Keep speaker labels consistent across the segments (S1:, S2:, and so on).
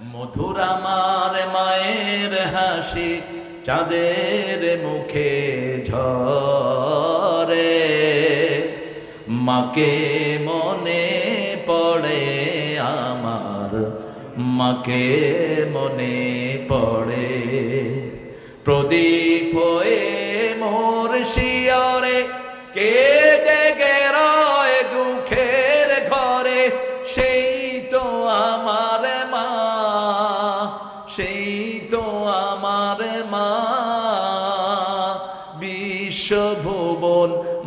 S1: মধুর আমার মায়ের হাসি চাঁদের মুখে ঝরে। মাকে মনে পড়ে আমার, মাকে মনে পড়ে। প্রদীপ হয়ে মোর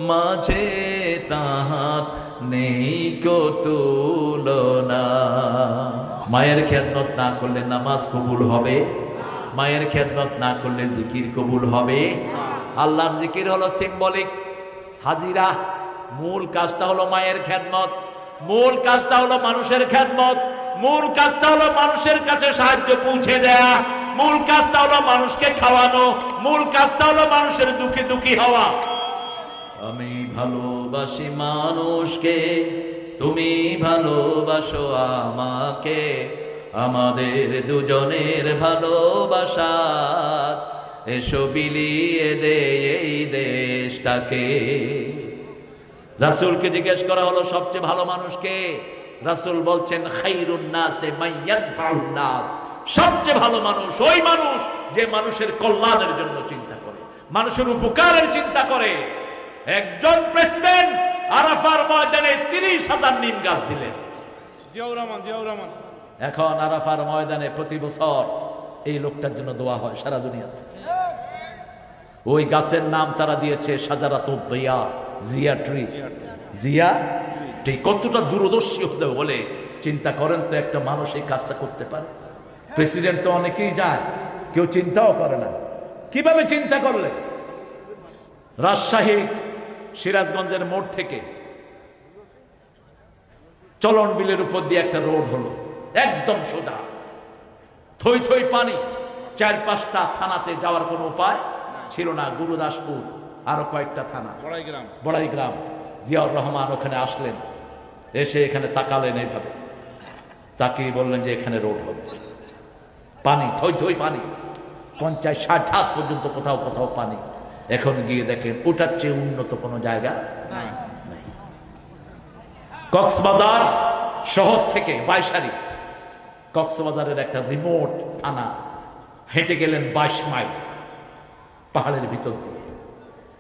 S1: মাঝে তাহার নেই কো মায়ের খেদমত না করলে নামাজ কবুল হবে? মায়ের খেদমত না করলে জিকির কবুল হবে? আল্লাহর জিকির হলো সিম্বলিক হাজিরা, মূল কাজটা হলো মায়ের খেদমত। মূল কাজটা হলো মানুষের খেদমত। মূল কাজটা হলো মানুষের কাছে সাহায্য পৌঁছে দেয়া। মূল কাজটা হলো মানুষকে খাওয়ানো। মূল কাজটা হলো মানুষের দুঃখী দুঃখী হওয়া। ভালোবাসি মানুষকে, তুমি ভালোবাসো আমাকে। আমাদের দুজনের ভালোবাসা, এসো বিলিয়ে দে এই দেশটাকে। রাসুলকে জিজ্ঞেস করা হলো, সবচেয়ে ভালো মানুষকে? রাসুল বলছেন সবচেয়ে ভালো মানুষ ওই মানুষ যে মানুষের কল্যাণের জন্য চিন্তা করে, মানুষের উপকারের চিন্তা করে। একজন প্রেসিডেন্ট আরাফার ময়দানে তিরিশ হাজার নিম গাছ দিলেন।
S2: জিয়াউর রহমান জিয়াউর রহমান।
S1: এখন আরাফার ময়দানে প্রতি বছর এই লোকটার জন্য দোয়া হয় সারা দুনিয়াতে ওই গাছের নাম তারা দিয়েছে সাজারাত দিয়া জিয়া ট্রি। জিয়া ট্রি। কতটা দূরদর্শী হতে বলে চিন্তা করেন তো একটা মানুষ এই কাজটা করতে পারে। প্রেসিডেন্ট তো অনেকেই যায় কেউ চিন্তাও করে না। কীভাবে চিন্তা করলে? রাজশাহী সিরাজগঞ্জের মোড় থেকে। চলন বিলের উপর দিয়ে একটা রোড হলো। একদম সোজা। থই থই পানি। চার পাঁচটা থানাতে যাওয়ার কোনো উপায় ছিল না। গুরুদাসপুর আরও কয়েকটা থানা। বড়াইগ্রাম। বড়াইগ্রাম। জিয়াউর রহমান ওখানে আসলেন। এসে এখানে তাকালেন এইভাবে। তাকিয়ে বললেন যে এখানে রোড হবে। পানি থই থই পানি। পঞ্চাশ ষাট হাত পর্যন্ত কোথাও কোথাও পানি। এখন গিয়ে দেখেন ওটার চেয়ে উন্নত কোনো জায়গা নাই। কক্সবাজার শহর থেকে বাইশারি। কক্সবাজারের একটা রিমোট থানা। হেঁটে গেলেন বাইশ মাইল পাহাড়ের ভিতর দিয়ে।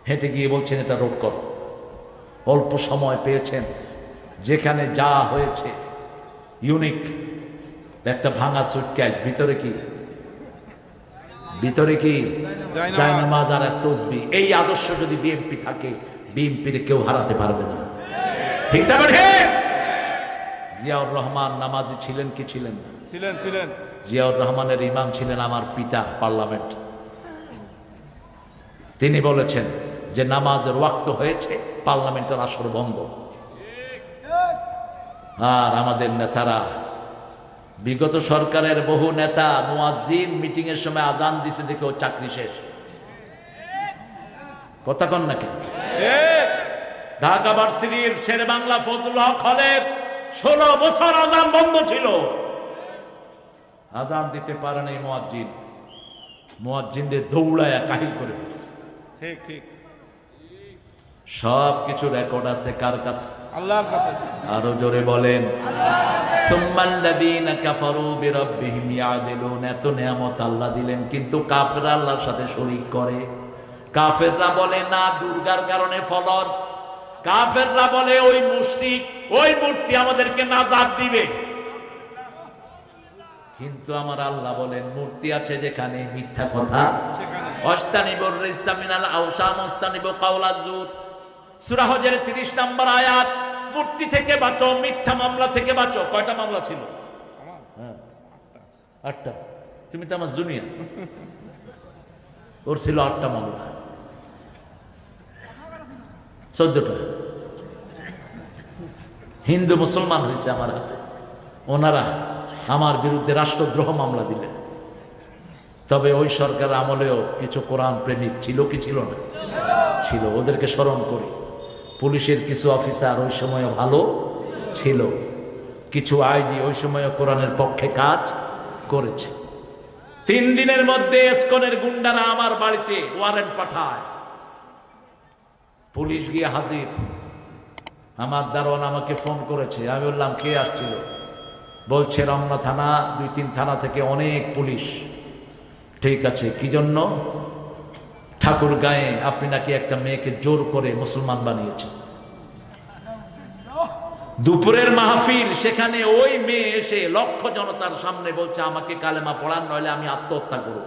S1: হেঁটে গিয়ে বলছেন এটা রোড করো। অল্প সময় পেয়েছেন যেখানে যা হয়েছে ইউনিক একটা ভাঙা সুটক্যাশ ভিতরে কি? ভিতরে কি?
S2: জায়নামাজ।
S1: আর এক তসবি। এই আদর্শ যদি বিএনপি থাকে বিএনপির কেউ হারাতে পারবে না। ঠিক না জিয়াউর রহমান নামাজি ছিলেন কি ছিলেন না?
S2: ছিলেন ছিলেন।
S1: জিয়াউর রহমানের ইমাম ছিলেন আমার পিতা পার্লামেন্ট। তিনি বলেছেন যে নামাজের ওয়াক্ত হয়েছে পার্লামেন্টের আসর বন্ধ। আর আমাদের নেতারা বিগত সরকারের বহু নেতা মুয়াজ্জিন মিটিং এর সময় আজান দিছে দেখে ও চাকরি শেষ। কথা কন নাকি ঢাকা ভার্সিটির শের বাংলা ফজলুল হক হলের ষোলো বছর আজান বন্ধ ছিল। আজান দিতে পারে নাই মোয়াজ্জিন। মোয়াজ্জিনদের দৌড়ায়া কাহিল করে ফেলছে।
S2: ঠিক ঠিক।
S1: সব কিছু রেকর্ড আছে কার কাছে?
S2: আল্লাহর কাছে।
S1: আরও জোরে বলেন। ইয়াদিলুন কিন্তু কাফেররা আল্লাহর বলে মূর্তি আমার আল্লাহ বলেন, মূর্তি আছে যেখানে মিথ্যা কথা।
S2: সেখানে
S1: অস্তানিবর রিস্তামিনাল আওসাম অস্তানিব কাওলাজুর সূরা হজের 30 নম্বর আয়াত। মূর্তি থেকে বাঁচো মিথ্যা মামলা থেকে বাঁচো। কয়টা মামলা ছিল? আটটা। তুমি তো আমার জুনিয়র। ওর ছিল আটটা মামলা। চোদ্দটা। হিন্দু মুসলমান হয়েছে আমার হাতে। ওনারা আমার বিরুদ্ধে রাষ্ট্রদ্রোহ মামলা দিলেন। তবে ওই সরকার আমলেও কিছু কোরআন প্রেমিক ছিল কি ছিল না? ছিল। ওদেরকে স্মরণ করি। পুলিশের কিছু অফিসার ওই সময় ভালো ছিল। কিছু আইজি ওই সময় কোরআনের পক্ষে কাজ করেছে। তিন দিনের মধ্যে এসকনের গুন্ডারা আমার বাড়িতে ওয়ারেন্ট পাঠায়। পুলিশ গিয়ে হাজির। আমার দারোয়ান আমাকে ফোন করেছে। আমি বললাম, কে আসছিল? বলছে, রমনা থানা, দুই তিন থানা থেকে অনেক পুলিশ। ঠিক আছে, কি জন্য? ঠাকুর গায়ে আপনি নাকি একটা মেয়েকে জোর করে মুসলমান বানিয়েছেন। দুপুরের মাহফিল, সেখানে ওই মেয়ে এসে লক্ষ জনতার সামনে বলছে, আমাকে কালেমা পড়ান, নইলে আমি আত্মহত্যা করব।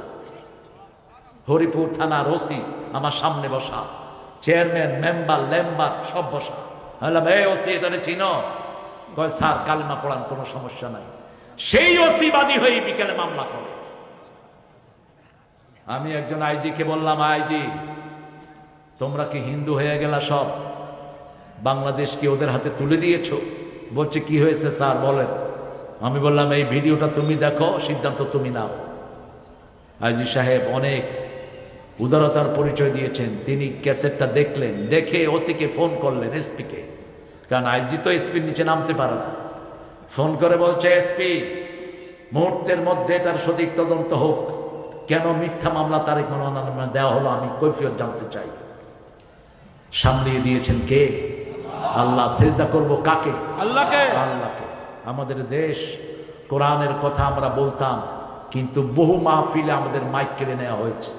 S1: হরিপুর থানার ওসি, আমার সামনে বসা। চেয়ারম্যান, মেম্বার, লেম্বার, সব বসা। বললাম, এই ওসি, এটা চিনো? কয়, স্যার, কালেমা পড়ান কোনো সমস্যা নাই। সেই ওসি বাদী হয়ে বিকেলে মামলা করে। আমি একজন আইজিকে বললাম, আইজি, তোমরা কি হিন্দু হয়ে গেলা সব? বাংলাদেশ কি ওদের হাতে তুলে দিয়েছ? বলছে, কি হয়েছে স্যার, বলেন। আমি বললাম, এই ভিডিওটা তুমি দেখো, সিদ্ধান্ত তুমি নাও। আইজি সাহেব অনেক উদারতার পরিচয় দিয়েছেন। তিনি ক্যাসেটটা দেখলেন, দেখে ওসিকে ফোন করলেন এসপিকে। কারণ আইজি তো এসপির নিচে নামতে পারে না। ফোন করে বলছে, এসপি, মুহূর্তের মধ্যে এটার সঠিক তদন্ত হোক। কেন মিথ্যা মামলা তারিখ মনোনয়ন দেওয়া হলো আমি কৈফিয়ত জানতে চাই। সামলিয়ে দিয়েছেন কে? আল্লাহ। সেজদা করব কাকে?
S2: আল্লাহকে।
S1: আল্লাহকে। আমাদের দেশ কোরআনের কথা আমরা বলতাম কিন্তু বহু মাহফিলে আমাদের মাইক কেড়ে নেওয়া হয়েছে।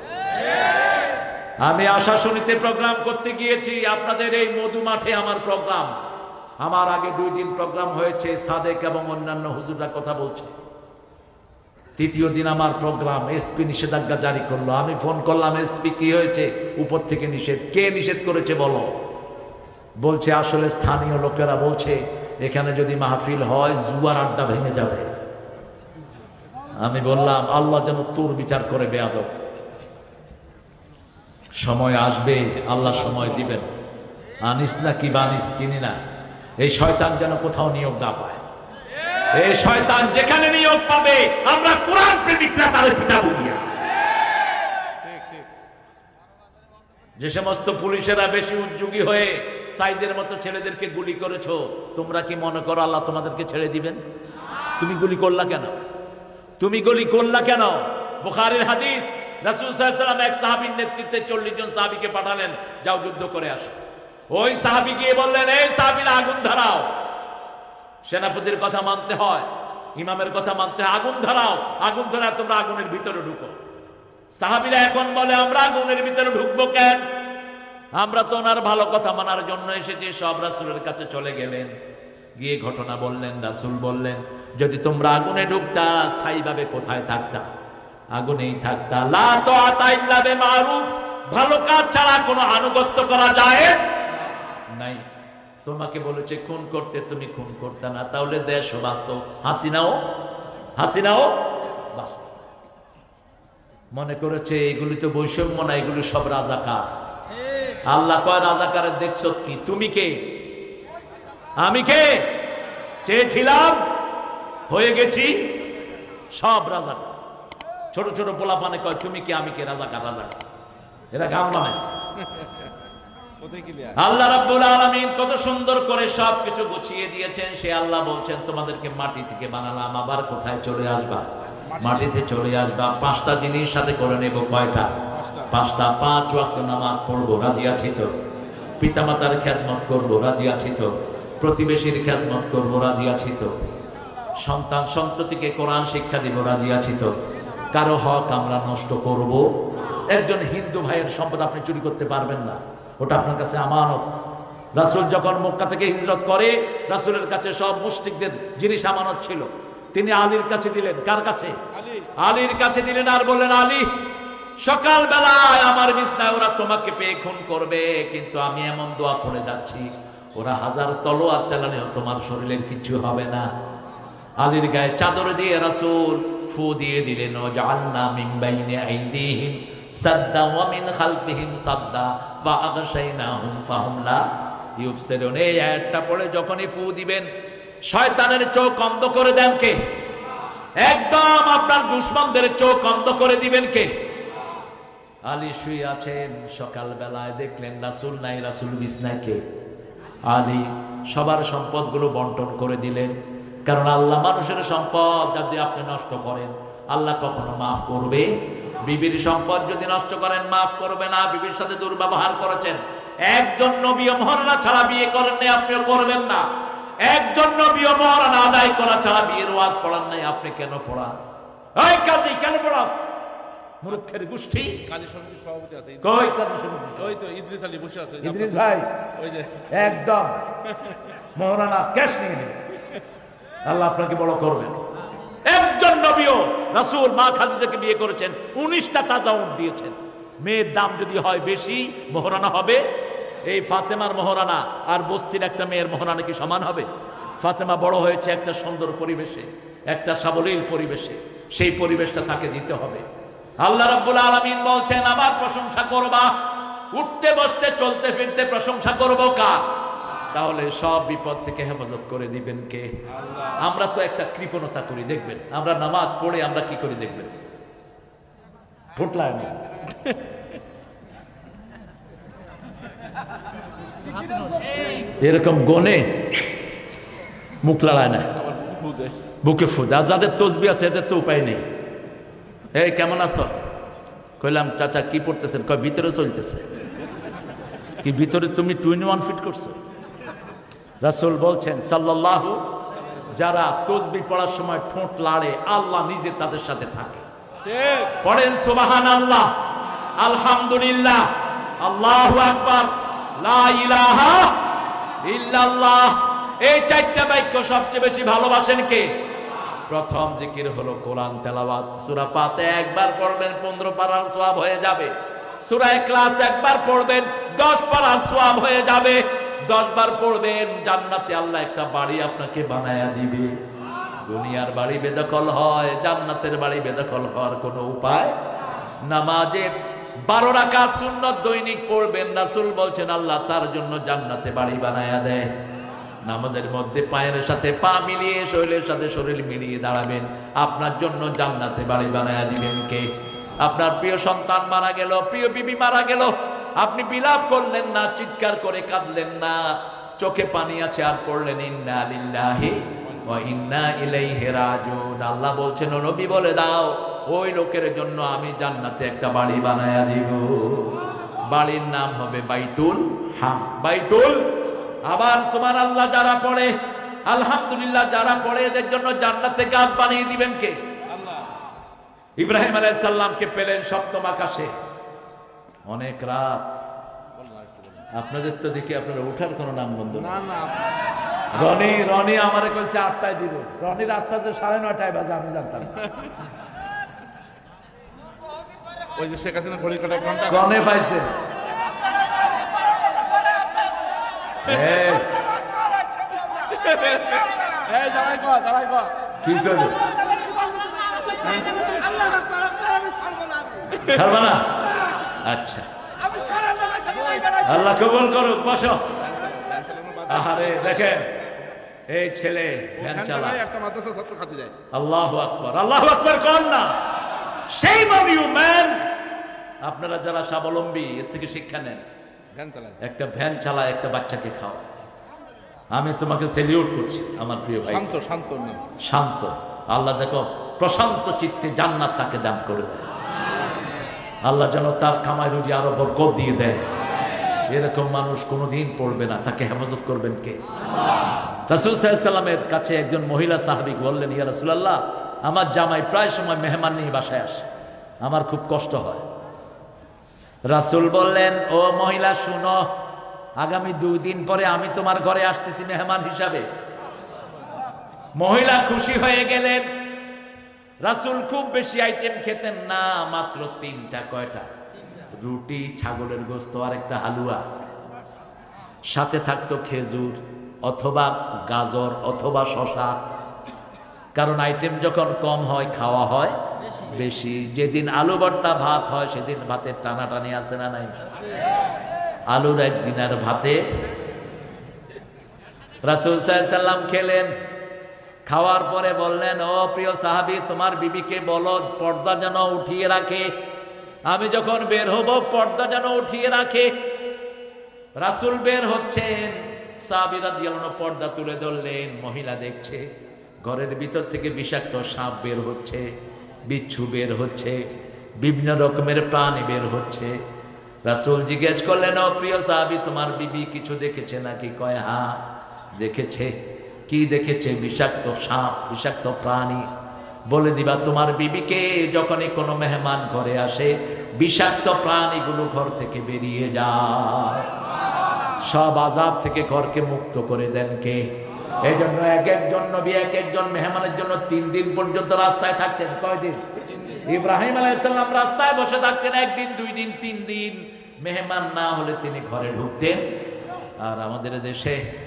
S1: আমি আশাশনীতে প্রোগ্রাম করতে গিয়েছি আপনাদের এই মধু মাঠে আমার প্রোগ্রাম। আমার আগে দুই দিন প্রোগ্রাম হয়েছে সাদেক এবং অন্যান্য হুজুররা কথা বলছে। তৃতীয় দিন আমার প্রোগ্রাম, এসপি নিষেধাজ্ঞা জারি করল। আমি ফোন করলাম, এসপি, কি হয়েছে? উপর থেকে নিষেধ। কে নিষেধ করেছে বলো? বলছে, আসলে স্থানীয় লোকেরা বলছে, এখানে যদি মাহফিল হয়, জুয়ার আড্ডা ভেঙে যাবে। আমি বললাম, আল্লাহ যেন তোর বিচার করে বেয়াদব। সময় আসবে, আল্লাহ সময় দিবেন। আনিস না কি বানিস, চিনি না। এই শয়তান যেন কোথাও নিয়োগ না পায়। এই শয়তান যেখানে নিয়োগ পাবে, আমরা কোরআন প্রেমিকরা তাদের
S2: ঠিক ঠিক
S1: যে সমস্ত পুলিশেরা বেশি উদ্যোগী হয়ে সাইদের মতো ছেলেদেরকে গুলি করেছ, তোমরা কি মনে করো আল্লাহ তোমাদেরকে ছেড়ে দিবেন? তুমি গুলি করলা কেন? তুমি গুলি করলা কেন? বুখারীর হাদিস, রাসূল সাল্লাল্লাহু এক সাহাবীর নেতৃত্বে 40 জন সাহাবীকে পাঠালেন, যাও যুদ্ধ করে আসো। ওই সাহাবী গিয়ে বললেন, এই সাহাবীরা আগুন ধরাও। সেনাপতির কথা মানতে হয়, ইমামের কথা মানতে হয়। আগুন ধরাও, আগুন ধরা তোমরা আগুনের ভিতরে ঢুকো। সাহাবিরা এখন বলে, আমরা আগুনের ভিতরে ঢুকবো কেন? আমরা তো ওনার ভালো কথা মানার জন্য এসেছি, সব রাসুলের কাছে চলে গেলেন। গিয়ে ঘটনা বললেন, রাসুল বললেন, যদি তোমরা আগুনে ঢুকতা, স্থায়ীভাবে কোথায় থাকতা? আগুনেই থাকতা। লা তো আতাইল্লা বে মারুফ ভালো কাজ ছাড়া কোনো আনুগত্য করা যায় নাই। তোমাকে বলেছে, খুন করতে তুমি খুন করতে না। তাহলে দেশও বাঁচত হাসিনাও? হাসিনাও? বাঁচত মনে করেছে, এগুলি তো বৈষম্য না, এগুলি সব রাজাকার। আল্লাহ কয়, রাজাকারের দেখছ কি? তুমি কে? আমি কে? চেয়েছিলাম, হয়ে গেছি, সব রাজাকার। ছোট ছোট পোলা পানে কয়, তুমি কে? আমি কে? রাজাকার রাজাকার। এরা গান বানাইছে। আল্লাহ রাব্বুল আলামিন কত সুন্দর করে সব কিছু গুছিয়ে দিয়েছেন। সে আল্লাহ বলছেন তোমাদেরকে মাটি থেকে বানালাম আবার কোথায় চলে আসবা? মাটিতে চলে আসবা। পাঁচটা জিনিস সাথে করে নেব কয়টা? পাঁচটা। পাঁচ ওয়াক্ত নামাজ পড়ব রাজি আছি তো? পিতামাতার খ্যাতমত করব রাজি আছি তো? প্রতিবেশীর খ্যাতমত করব রাজি আছি তো? সন্তান সন্ততিকে কোরআন শিক্ষা দিব রাজি আছি তো? কারও হক আমরা নষ্ট করব? একজন হিন্দু ভাইয়ের সম্পদ আপনি চুরি করতে পারবেন না। ওটা আপনার কাছে আমানত। রাসুল যখন মক্কা থেকে হিজরত করে রাসূলের কাছে সব মুশরিকদের জিনিস আমানত ছিল। তিনি আলীর কাছে দিলেন কার কাছে?
S2: আলী।
S1: আলীর কাছে দিলেন আর বললেন আলী সকাল বেলায় আমার বিছনায় ওরা তোমাকে পেয়ে খুন করবে কিন্তু আমি এমন দোয়া পড়ে যাচ্ছি। ওরা হাজার তলোয়ার চালালেও তোমার শরীরের কিছু হবে না। আলীর গায়ে চাদর দিয়ে রাসূল ফু দিয়ে দিলেন ও জাআলনা মিন বাইনি আইদিহিম। সাদ্দা ওয়া খালফিহিম ফা এই পড়ে যখনই ফু দিবেন, শয়তানের চোখ অন্ধ করে দেন কে? একদম আপনার দুশ্মনদের চোখ অন্ধ করে দিবেন কে? আলী আছেন সকাল বেলায় দেখলেন রাসুল নাই, রাসুল বিছনায় কে? আলী সবার সম্পদগুলো বন্টন করে দিলেন, কারণ আল্লাহ মানুষের সম্পদ যদি আপনি নষ্ট করেন, আল্লাহ কখনো মাফ করবে বিবির সম্পদ যদি নষ্ট করেন মাফ করবে না বিবির সাথে দুর্ব্যবহার করেছেন। একজন নবী ও মহারানা ছাড়া বিয়ে করেন নাই আপনিও করবেন না। একজন নবী ও মহারানা আদায় করা ছাড়া বিয়ের ওয়াজ পড়ান নাই আপনি কেন পড়ান? ওই কাজী কেন পড়াস? মূর্খের গোষ্ঠী।
S2: কাজী সমিতির সভাপতি আছে
S1: কই কাজী শুনুন
S2: ওই তো ইদ্রিস আলী বসে আছে
S1: ইদ্রিস ভাই
S2: ওই যে।
S1: একদম। মহারানা ক্যাশ নিয়ে আল্লাহ আপনাকে বড় করবেন। একজন নবীও রাসূল মা খাদিজাকে বিয়ে করেছেন, উনিশটা তাজা উট দিয়েছেন। মেয়ের দাম যদি হয় বেশি, মহরানা হবে। এই ফাতেমার মহরানা আর বস্তির একটা মেয়ের মহরানা কি সমান হবে? ফাতেমা বড় হয়েছে একটা সুন্দর পরিবেশে, একটা সাবলীল পরিবেশে, সেই পরিবেশটা তাকে দিতে হবে। আল্লাহ রাব্বুল আলামিন বলছেন, আমার প্রশংসা করবা। উঠতে বসতে, চলতে, ফিরতে প্রশংসা করব কার? তাহলে সব বিপদ থেকে হেফাজত করে দিবেন কে? আমরা তো একটা কৃপণতা করি দেখবেন। আমরা নামাজ পড়ে আমরা কি করি দেখবেন? ফুটলায় এরকম গনে মুখ লড়ায় না। বুকে ফুজ আর যাদের তসবি আছে এদের তো উপায় নেই। এই কেমন আছো? কইলাম চাচা কি পড়তেছেন? কয় ভিতরে চলতেছে। কি ভিতরে তুমি টুইন ওয়ান ফিট করছ? রাসূল বলছেন সাল্লাল্লাহু যারা তসবি পড়ার সময় ঠোঁট লাড়ে আল্লাহ নিজে তাদের সাথে থাকে। পড়েন সুবাহান আল্লাহ আলহামদুলিল্লাহ। আল্লাহ আকবার। ইল্লাল্লাহ। এই চারটা বাক্য সবচেয়ে বেশি ভালোবাসেন কে? প্রথম জিকির হলো কোরআন তেলাওয়াত। সূরা ফাতিহা একবার পড়বেন 15 পারার সওয়াব হয়ে যাবে। সূরা ইখলাস একবার পড়বেন 10 পারার সওয়াব হয়ে যাবে। 10 বার পড়বেন, জান্নাতে আল্লাহ একটা বাড়ি আপনাকে বানায়া দিবে। দুনিয়ার বাড়ি বেদখল হয়, জান্নাতের বাড়ি বেদখল হওয়ার কোনো উপায় নামাজে বারো রাখা সুন্নত দৈনিক পড়বেন, রাসূল বলছেন, আল্লাহ তার জন্য জান্নাতে বাড়ি বানায়া দেয় নামাজের মধ্যে পায়ের সাথে পা মিলিয়ে শরীরের সাথে শরীর মিলিয়ে দাঁড়াবেন। আপনার জন্য জান্নাতে বাড়ি বানায়া দিবেন কে? আপনার প্রিয় সন্তান মারা গেল, প্রিয় বিবি মারা গেল আপনি বিলাপ করলেন না চিৎকার করে কাঁদলেন না। চোখে পানি আছে আর পড়লেন ইন্না লিল্লাহি ওয়া ইন্না ইলাইহি রাজিউন। আল্লাহ বলছেন ও নবী বলে দাও ওই লোকের জন্য আমি জান্নাতে একটা বাড়ি বানায়া দিব। বাড়ির নাম হবে বাইতুল হাম। বাইতুল? আবার সুমান আল্লাহ যারা পড়ে আলহামদুলিল্লাহ যারা পড়ে এদের জন্য জান্নাতে গাছ বানিয়ে দিবেন কে? ইব্রাহিম আলাইসাল্লামকে পেলেন সপ্তম আকাশে। অনেক রাত। আপনাদের তো দেখি আপনারা উঠার কোনো নাম বন্ধ না
S2: না
S1: রনি রনি আমারে কইছে আটটায় দিব রনির আটটা যে সাড়ে নয়টায় বাজে আমি জানতাম।
S2: ওই যে শেখ হাসিনা ঘড়ি কাটা ঘণ্টা
S1: কনে পাইছে কি করবে ছাড়বা না আচ্ছা। আল্লাহ কবুল করুক বসো। আহারে দেখেন এই ছেলে আল্লাহ আকবর আল্লাহ আকবর কর না। সেই ইউ ম্যান আপনারা যারা স্বাবলম্বী এর থেকে শিক্ষা নেন। একটা ভ্যান চালায় একটা বাচ্চাকে খাও আমি তোমাকে সেলিউট করছি আমার প্রিয় ভাই।
S2: শান্ত শান্ত
S1: শান্ত। আল্লাহ দেখো প্রশান্ত চিত্তে জান্নাত তাকে দান করে দেয়। আল্লাহ যেন তার কামাই রুজি আরও বরকত দিয়ে দেয়। এরকম মানুষ কোনোদিন পড়বে না। তাকে হেফাজত করবেন কে? রাসুল সাল্লামের কাছে একজন মহিলা সাহাবিক বললেন, ইয়া রাসুলাল্লাহ, আমার জামাই প্রায় সময় মেহমান নিয়ে বাসায় আসে। আমার খুব কষ্ট হয়। রাসুল বললেন, ও মহিলা, শুনো, আগামী দুই দিন পরে আমি তোমার ঘরে আসতেছি মেহমান হিসাবে। মহিলা খুশি হয়ে গেলেন। রাসুল খুব বেশি আইটেম খেতেন না, মাত্র তিনটা, কয়টা? রুটি, ছাগলের গোস্ত আর একটা হালুয়া। সাথে থাকতো খেজুর অথবা গাজর অথবা শশা কারণ আইটেম যখন কম হয়, খাওয়া হয় বেশি। যেদিন আলু ভর্তা ভাত হয়, সেদিন ভাতের টানাটানি আছে না নাই? আলুর একদিন আর ভাতের। রাসুল সাল্লাম খেলেন খাওয়ার পরে বললেন, ও প্রিয় সাহাবি, তোমার বিবিকে বলো, পর্দা যেন উঠিয়ে রাখে। আমি যখন বের হব, পর্দা যেন উঠিয়ে রাখে। রাসুল বের হচ্ছেন। সাবিরা দিয়ে পর্দা তুলে ধরলেন। মহিলা দেখছে, ঘরের ভিতর থেকে বিষাক্ত সাপ বের হচ্ছে, বিচ্ছু বের হচ্ছে, বিভিন্ন রকমের প্রাণী বের হচ্ছে। রাসূল জিজ্ঞেস করলেন, ও প্রিয় সাহাবি, তোমার বিবি কিছু দেখেছে নাকি? কয় হা দেখেছে। কি দেখেছে বিষাক্ত সাপ, বিষাক্ত প্রাণী? বলে দিবা, তোমার বিবিকে যখনই কোনো মেহমান ঘরে আসে, বিষাক্ত প্রাণীগুলো ঘর থেকে বেরিয়ে যায়। সব আজাব থেকে ঘরকে মুক্ত করে দেন কে? এই জন্য এক একজন নবী, এক একজন মেহমানের জন্য তিন দিন পর্যন্ত রাস্তায় থাকতেন। কয়দিন ইব্রাহিম আলাইসাল্লাম রাস্তায় বসে থাকতেন একদিন, দুই দিন, তিন দিন। মেহমান না হলে তিনি ঘরে ঢুকতেন। আর আমাদের দেশে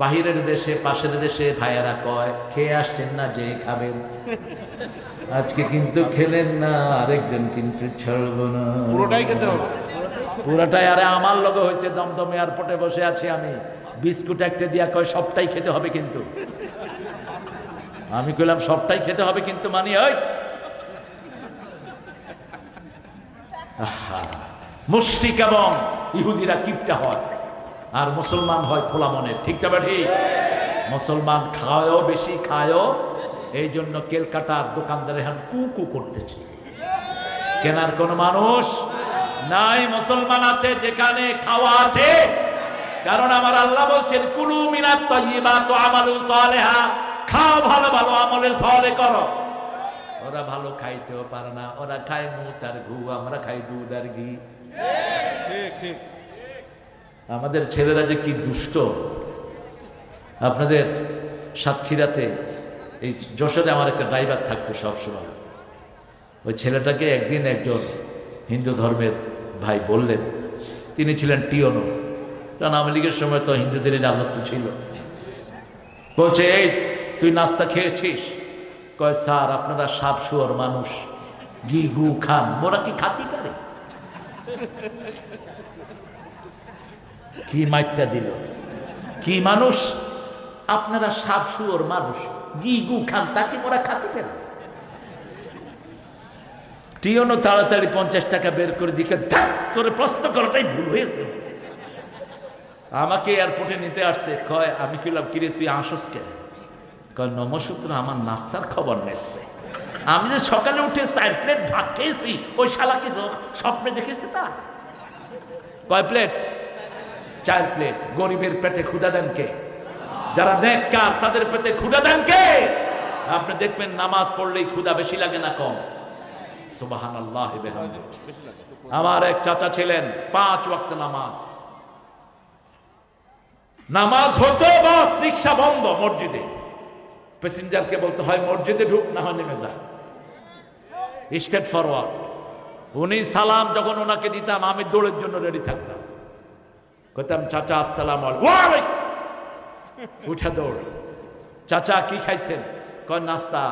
S1: বাহিরের দেশে পাশের দেশে ভাইয়েরা কয় খেয়ে আসছেন না যে খাবেন? আজকে কিন্তু খেলেন না আরেকজন কিন্তু ছাড়বো না।
S2: পুরোটাই খেতে হবে।
S1: পুরাটাই আরে আমার লগে হয়েছে দমদম এয়ারপোর্টে বসে আছি আমি। বিস্কুট একটা দিয়া কয় সবটাই খেতে হবে কিন্তু। আমি কইলাম সবটাই খেতে হবে কিন্তু মানি ওই মুশরিক এবং ইহুদিরা কিপটা হয়। আর মুসলমান হয় খোলা মনে। ঠিকটা বা ঠিক মুসলমান খায়ও বেশি, খায়ও এই জন্য কেলকাটার দোকানদার এখন কু কু করতেছে। কেনার কোন মানুষ নাই, মুসলমান আছে, যেখানে খাওয়া আছে। কারণ আমার আল্লাহ বলছেন, কুলু মিনাত তাইয়্যিবাত ওয়া আমালু সালিহা। খাও ভালো ভালো আমলে সলে করো। ওরা ভালো খাইতেও পারে না। ওরা খায় মুখ আর ঘু, আমরা খাই দুধ আর ঘি।
S2: ঠিক ঠিক।
S1: আমাদের ছেলেরা যে কি দুষ্ট। আপনাদের সাতক্ষীরাতে এই যশোরে আমার একটা ড্রাইভার থাকতো সবসময়। ওই ছেলেটাকে একদিন একজন হিন্দু ধর্মের ভাই বললেন, তিনি ছিলেন টিওনো। কারণ আওয়ামী লীগের সময় তো হিন্দুদের রাজত্ব ছিল। বলছে, এই, তুই নাস্তা খেয়েছিস? কয়, স্যার, আপনারা সাপ শুয়োর মানুষ, ঘি, গু, খান মোরা কি খাতি পারে কি মাইটটা দিল? কি মানুষ? আপনারা সাপ, শুয়োর, মানুষ। গি, গু খান তাকে মোরা খাতি পেল টিওনো তাড়াতাড়ি পঞ্চাশ টাকা বের করে দিকে তোরে প্রশ্ন করাটাই ভুল হয়েছে। আমাকে এয়ারপোর্টে নিতে আসছে, কয়, আমি কইলাম, কিরে, তুই আসস কে কয় নমসূত্র আমার নাস্তার খবর নিচ্ছে। আমি যে সকালে উঠে চার প্লেট ভাত খেয়েছি, ওই শালা কি স্বপ্নে দেখেছে তা? কয়, প্লেট? চার প্লেট গরিবের পেটে ক্ষুদা দেন কে? যারা নেককার, তাদের পেটে ক্ষুদা দেন কে? আপনি দেখবেন নামাজ পড়লেই ক্ষুদা বেশি লাগে না কম। সুবাহান আল্লাহ আমার এক চাচা ছিলেন, পাঁচ ওয়াক্ত নামাজ। নামাজ হতো, বাস, রিক্সা বন্ধ মসজিদে। প্যাসেঞ্জারকে বলতে হয়, মসজিদে ঢুক, না হয় নেমে যা। State forward. উনি সালাম যখন ওনাকে দিতাম, আমি দৌড়ের জন্য রেডি থাকতাম। কইতাম, চাচা, আসসালাম উঠা দৌড়। চাচা, কি খাইছেন? কয়, নাস্তা।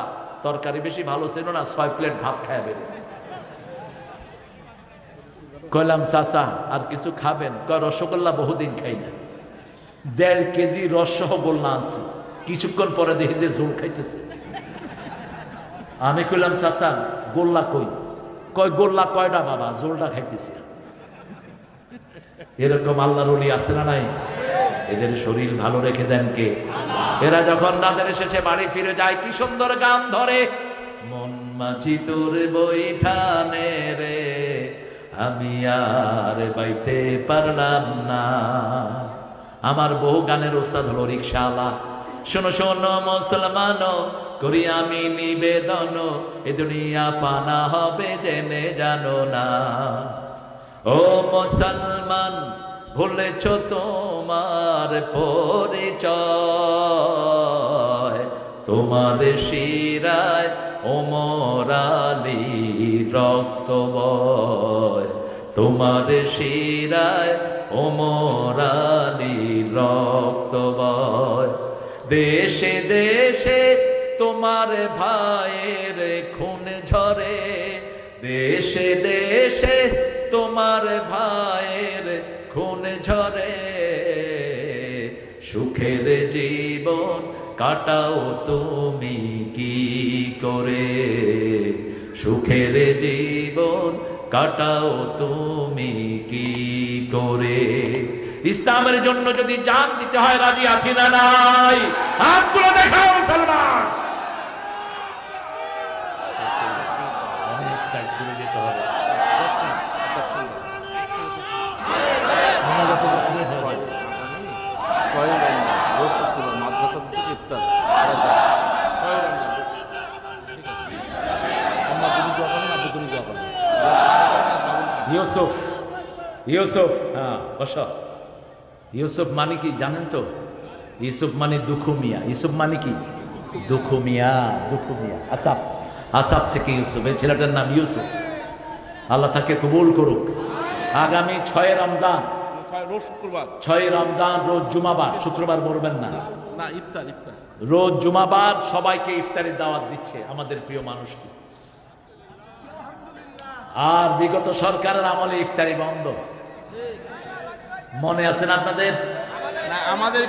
S1: তরকারি বেশি ভালো ছিল না, ছয় প্লেট ভাত খায় বেরিয়েছে কইলাম, চাচা, আর কিছু খাবেন? কয়, রসগোল্লা বহুদিন খাই না। দেড় কেজি রস সহ গোল্লা আনছি। কিছুক্ষণ পরে দেখি যে জোল খাইতেছে। আমি কইলাম, চাচা, গোল্লা কই? কয়, গোল্লা কয়টা বাবা? জোলটা খাইতেছি এরকম আল্লাহর অলি আছে না নাই? এদের শরীর ভালো রেখে দেন কে? এরা যখন রাতের এসেছে বাড়ি ফিরে যায়, কি সুন্দর গান ধরে। মন মাঝি তোর বইঠানে রে, আমি আর বাইতে পারলাম না। আমার বহু গানের ওস্তাদ হলো রিক্সাওয়ালা শোনো শোনো, মুসলমান, করি আমি নিবেদন এ দুনিয়া পানা হবে জেনে জানো না। ও মুসলমান, ভুলেছ তোমার পরিচয়। তোমার শিরায় ওমর আলী রক্ত বয়। তোমার শিরায় ওমর আলী রক্ত বয়। দেশে দেশে তোমার ভাইয়ের খুন ঝরে। দেশে দেশে তোমার ভাইয়ের খুন ঝরে। সুখের জীবন কাটাও তুমি কি করে? সুখের জীবন কাটাও তুমি কি করে? ইসলামের জন্য যদি জান দিতে হয়, রাজি আছি না নাই? হাত তুলে দেখাও মুসলমান। ইউসুফ ইউসুফ হ্যাঁ বস। ইউসুফ মানে কি জানেন তো? ইউসুফ মানে দুঃখ মিয়া ইউসুফ মানে কি? দুঃখ মিয়া দুঃখ মিয়া আসাফ আসাফ থেকে ইউসুফ। এই ছেলেটার নাম ইউসুফ। আল্লাহ তাকে কবুল করুক। আগামী ছয় রমজান
S2: ছয়
S1: রমজান রোজ জুমাবার। শুক্রবার বলবেন না।
S2: না ইফতার ইফতার।
S1: রোজ জুমাবার সবাইকে ইফতারের দাওয়াত দিচ্ছে আমাদের প্রিয় মানুষটি। আর বিগত সরকারের আমলে ইফতারি বন্ধ। মনে আছেন আপনাদের?
S2: আমাদের